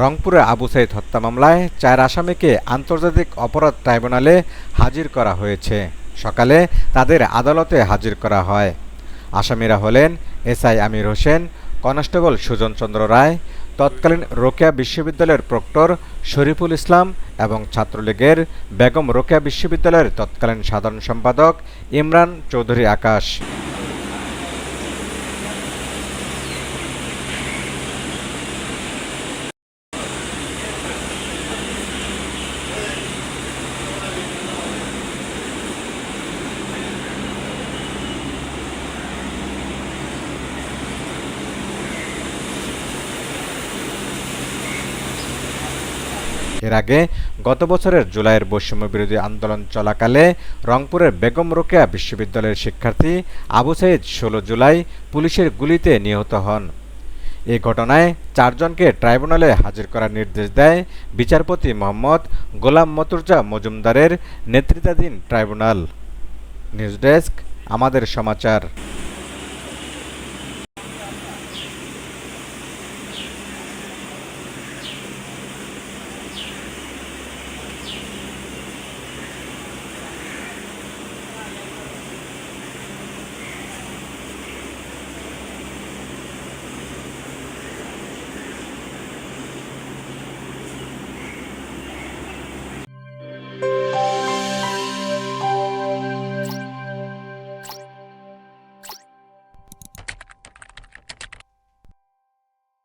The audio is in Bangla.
রংপুরে আবু সাইদ হত্যা মামলায় চার আসামিকে আন্তর্জাতিক অপরাধ ট্রাইব্যুনালে হাজির করা হয়েছে। সকালে তাদের আদালতে হাজির করা হয়। আসামিরা হলেন এসআই আমির হোসেন, কনস্টেবল সুজন চন্দ্র রায়, তৎকালীন রোকেয়া বিশ্ববিদ্যালয়ের প্রক্টর শরীফুল ইসলাম এবং ছাত্রলীগের বেগম রোকেয়া বিশ্ববিদ্যালয়ের তৎকালীন সাধারণ সম্পাদক ইমরান চৌধুরী আকাশ। এর আগে গত বছরের জুলাইয়ের বৈষম্য বিরোধী আন্দোলন চলাকালে রংপুরের বেগম রোকেয়া বিশ্ববিদ্যালয়ের শিক্ষার্থী আবু সাইদ ষোলো জুলাই পুলিশের গুলিতে নিহত হন। এই ঘটনায় চারজনকে ট্রাইব্যুনালে হাজির করার নির্দেশ দেয় বিচারপতি মোহাম্মদ গোলাম মতুর্জা মজুমদারের নেতৃত্বাধীন ট্রাইব্যুনাল। নিউজ ডেস্ক, আমাদের সমাচার।